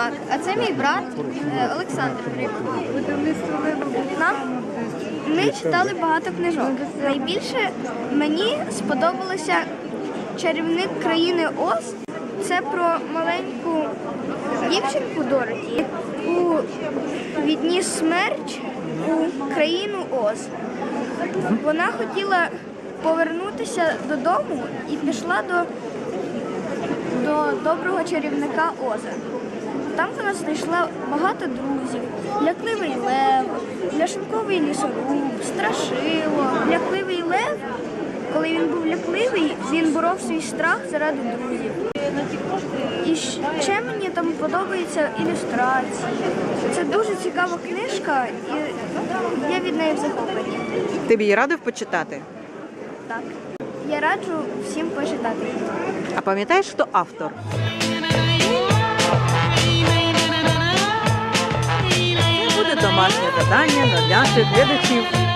Єрмак, а це мій брат е, Олександр Нам ми читали багато книжок. Найбільше мені сподобалося чарівник країни Оз. Це про маленьку дівчинку Дороті, яку відніс смерч у країну Оз. Вона хотіла повернутися додому і пішла до, до доброго чарівника Оза. Там вона знайшла багато друзів. Лякливий лев, ляшенковий лісоруб, страшило. Лякливий лев, коли він був лякливий, він боров свій страх заради друзів. І ще мені там подобаються ілюстрації. Це дуже цікава книжка, і я від неї в захопленні. Ти б її радив почитати? Так. Я раджу всім почитати її. А пам'ятаєш, хто автор? Домашнє завдання для наших глядачів.